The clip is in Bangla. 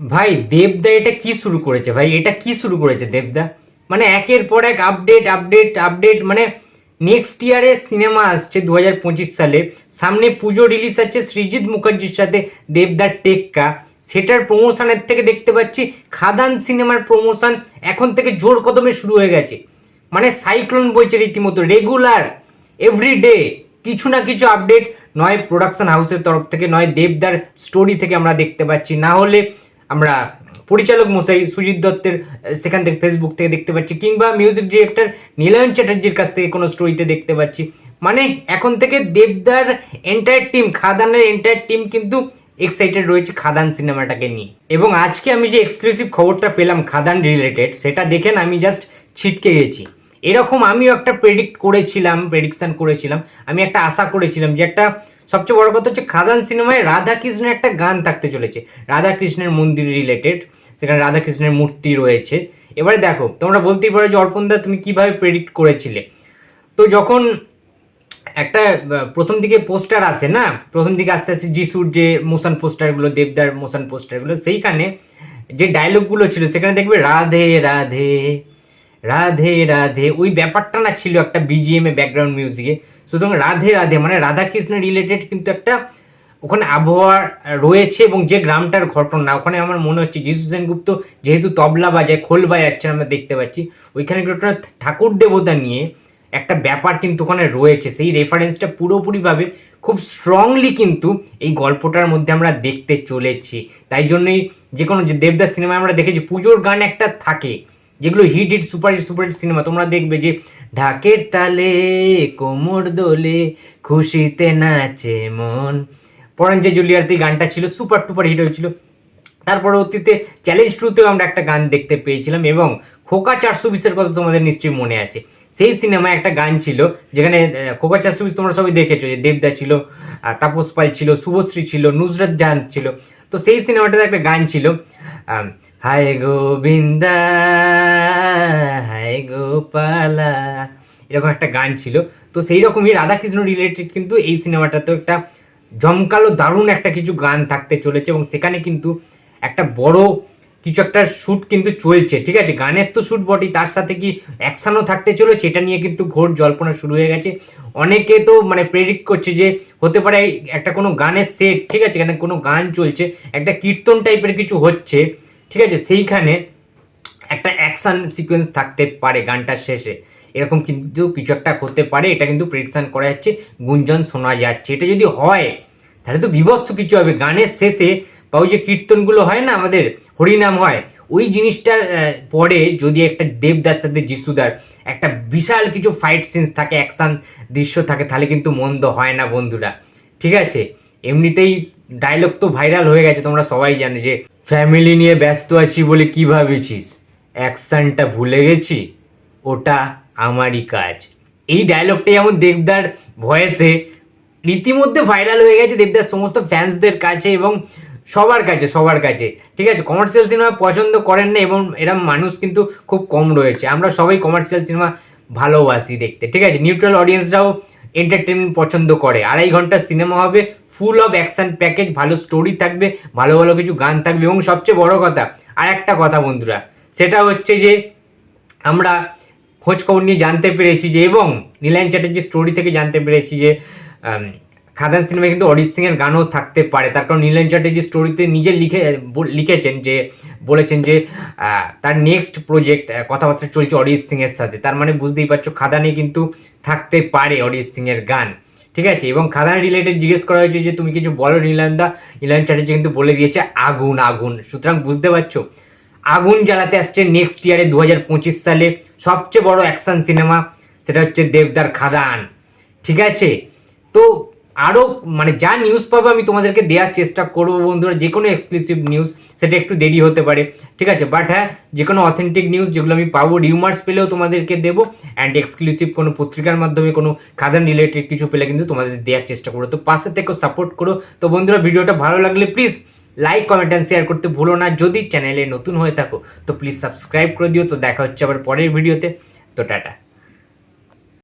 ভাই, দেবদা এটা কি শুরু করেছে? ভাই, এটা কি শুরু করেছে দেবদা? মানে একের পর এক আপডেট আপডেট আপডেট মানে নেক্সট ইয়ারে সিনেমা আসছে দু হাজার পঁচিশ সালে। সামনে পুজো রিলিজ আছে সৃজিৎ মুখার্জির সাথে দেবদার টেক্কা। সেটার প্রমোশনের থেকে দেখতে পাচ্ছি খাদান সিনেমার প্রমোশন এখন থেকে জোর কদমে শুরু হয়ে গেছে। মানে সাইক্লোন বইছে রীতিমতো রেগুলার এভরিডে কিছু না কিছু আপডেট নয় প্রোডাকশন হাউসের তরফ থেকে, নয় দেবদার স্টোরি থেকে আমরা দেখতে পাচ্ছি। না হলে আমরা পরিচালক মশাই সুজিত দত্তের সেখান থেকে ফেসবুক থেকে দেখতে পাচ্ছি কিংবা মিউজিক ডিরেক্টর নীলায়ন চ্যাটার্জির কাছ থেকে কোনো স্টোরিতে দেখতে পাচ্ছি। মানে এখন থেকে দেবদার এন্টায়ার টিম খাদানের এন্টায়ার টিম কিন্তু এক্সাইটেড রয়েছে খাদান সিনেমাটাকে নিয়ে। এবং আজকে আমি যে এক্সক্লুসিভ খবরটা পেলাম খাদান রিলেটেড সেটা দেখেন আমি জাস্ট ছিটকে গেছি। এরকম আমিও একটা প্রেডিক্ট করেছিলাম প্রেডিকশান করেছিলাম, আমি একটা আশা করেছিলাম যে একটা সবচেয়ে বড় কথা হচ্ছে খাদান সিনেমায় রাধাকৃষ্ণের একটা গান থাকতে চলেছে। রাধাকৃষ্ণের মন্দির রিলেটেড সেখানে রাধাকৃষ্ণের মূর্তি রয়েছে। এবারে দেখো, তোমরা বলতেই পারো যে অর্পণদা তুমি কীভাবে প্রেডিক্ট করেছিলে? তো যখন একটা প্রথম দিকে পোস্টার আসে না? প্রথম দিকে আস্তে আস্তে যিশুর যে মোশন পোস্টারগুলো দেবদার মোশন পোস্টারগুলো সেইখানে যে ডায়লগগুলো ছিল, সেখানে দেখবে রাধে রাধে রাধে রাধে। ওই ব্যাপারটা না ছিল একটা বিজিএম ব্যাকগ্রাউন্ড মিউজিকে সুতরাং রাধে রাধে মানে রাধাকৃষ্ণ রিলেটেড কিন্তু একটা ওখানে আবহাওয়া রয়েছে এবং যে গ্রামটার ঘটনা, ওখানে আমার মনে হচ্ছে যিশু সেনগুপ্ত যেহেতু তবলা বাজায়, খোল বাজাচ্ছে আমরা দেখতে পাচ্ছি। ওইখানে ঘটনা ঠাকুর দেবতা নিয়ে একটা ব্যাপার কিন্তু ওখানে রয়েছে। সেই রেফারেন্সটা পুরোপুরিভাবে খুব স্ট্রংলি কিন্তু এই গল্পটার মধ্যে আমরা দেখতে চলেছি। তাই জন্যই যে কোনো যে দেবদাস সিনেমায় আমরা দেখেছি, পুজোর গান একটা থাকে। যেগুলো hit hit super hit super hit cinema, তোমরা দেখবে যে ঢাকের তালে, কোমর দোলে, খুশিতে নাচে মন। যে জুলিয়ারতে গানটা ছিল, সুপার টুপার হিট হয়েছিল। তার পরবর্তীতে চ্যালেঞ্জ টুতেও আমরা একটা গান দেখতে পেয়েছিলাম এবং খোকা চারশো বিশের কথা তোমাদের নিশ্চয়ই মনে আছে। সেই সিনেমায় একটা গান ছিল, যেখানে খোকা চারশো বিশ তোমরা সবাই দেখেছ, যে দেবদা ছিল তাপস পাল ছিল, শুভশ্রী ছিল, নুসরত জাহান ছিল। তো সেই সিনেমাটাতে একটা গান ছিল হায় গোবিন্দা, হায় গোপালা, এরকম একটা গান ছিল। তো সেই রকমই রাধাকৃষ্ণ রিলেটেড কিন্তু এই সিনেমাটাতেও একটা জমকালো দারুণ একটা কিছু গান থাকতে চলেছে এবং সেখানে কিন্তু একটা বড় কিছু একটা শ্যুট কিন্তু চলছে, ঠিক আছে? গানের তো শ্যুট বটেই, তার সাথে কি অ্যাকশনও থাকতে চলেছে? এটা নিয়ে কিন্তু ঘোর জল্পনা শুরু হয়ে গেছে। অনেকে তো মানে প্রেডিক্ট করছে যে, হতে পারে একটা কোনো গানের সেট ঠিক আছে? এখানে কোনো গান চলছে, একটা কীর্তন টাইপের কিছু হচ্ছে, ঠিক আছে? সেইখানে একটা অ্যাকশন সিকোয়েন্স থাকতে পারে গানটার শেষে। এরকম কিন্তু কিছু একটা হতে পারে, এটা কিন্তু প্রেডিকশন করা যাচ্ছে, গুঞ্জন শোনা যাচ্ছে। এটা যদি হয়, তাহলে তো বিভৎস কিছু হবে। গানের শেষে বা ওই যে কীর্তনগুলো হয় না আমাদের, হরিনাম হয়, ওই জিনিসটার পরে যদি একটা দেবদার সাথে যিশুদার একটা বিশাল কিছু ফাইট সিনস থাকে অ্যাকশন দৃশ্য থাকে, তাহলে কিন্তু মন্দ হয় না বন্ধুরা। ঠিক আছে? এমনিতেই ডায়লগ তো ভাইরাল হয়ে গেছে, তোমরা সবাই জানো যে ফ্যামিলি নিয়ে ব্যস্ত আছি বলে কী ভাবেছিস? অ্যাকশনটা ভুলে গেছি? ওটা আমারই কাজ। এই ডায়লগটা যেমন দেবদার ভয়েসে রীতিমধ্যে ভাইরাল হয়ে গেছে দেবদার সমস্ত ফ্যান্সদের কাছে এবং সবার কাছে সবার কাছে। ঠিক আছে? কমার্শিয়াল সিনেমা পছন্দ করেন না এবং এরম মানুষ কিন্তু খুব কম রয়েছে। আমরা সবাই কমার্শিয়াল সিনেমা ভালোবাসি দেখতে। ঠিক আছে? নিউট্রাল অডিয়েন্সরাও এন্টারটেনমেন্ট পছন্দ করে। আড়াই ঘণ্টার সিনেমা হবে ফুল অফ অ্যাকশন প্যাকেজ ভালো স্টোরি থাকবে, ভালো ভালো কিছু গান থাকবে এবং সবচেয়ে বড় কথা আর একটা কথা বন্ধুরা, সেটা হচ্ছে যে আমরা খোঁজখবর নিয়ে জানতে পেরেছি যে এবং নীলায়ন চ্যাটার্জির স্টোরি থেকে জানতে পেরেছি যে খাদান সিনেমায় কিন্তু অরিজিৎ সিংয়ের গানও থাকতে পারে। তার কারণ নীলায়ন চ্যাটার্জি স্টোরিতে নিজে লিখে লিখেছেন যে, বলেছেন যে তার নেক্সট প্রজেক্ট কথাবার্তা চলছে অরিজিৎ সিংয়ের সাথে। তার মানে বুঝতেই পারছ খাদানে কিন্তু থাকতে পারে অরিজিৎ সিংয়ের গান। ঠিক আছে? এবং খাদান রিলেটেড জিজ্ঞেস করা হয়েছে যে, তুমি কিছু বলো নীলায়নদা নীলায়ন চ্যাটার্জি কিন্তু বলে দিয়েছে, আগুন আগুন। সুতরাং বুঝতে পারছ, আগুন জ্বালাতে আসছে নেক্সট ইয়ারে দু পঁচিশ সালে সবচেয়ে বড় অ্যাকশন সিনেমা সেটা হচ্ছে দেবদার খাদান। ঠিক আছে? তো আরও মানে যা নিউজ পাবো আমি তোমাদেরকে দেওয়ার চেষ্টা করব বন্ধুরা যে কোনো এক্সক্লুসিভ নিউজ সেটা একটু দেরি হতে পারে, ঠিক আছে? বাট হ্যাঁ যে কোনো অথেন্টিক নিউজ যেগুলো আমি পাবো রিউমার্স পেলেও তোমাদেরকে দেবো অ্যান্ড এক্সক্লুসিভ কোনো পত্রিকার মাধ্যমে, কোনো খাদান রিলেটেড কিছু পেলে কিন্তু তোমাদের দেওয়ার চেষ্টা করো তো পাশে থেকে সাপোর্ট করো। তো বন্ধুরা, ভিডিওটা ভালো লাগলে please like comment and share করতে ভুলো না। যদি চ্যানেলে নতুন হয়ে থাকো, তো প্লিজ সাবস্ক্রাইব করে দিও। তো দেখা হচ্ছে আবার পরের ভিডিওতে তো টাটা।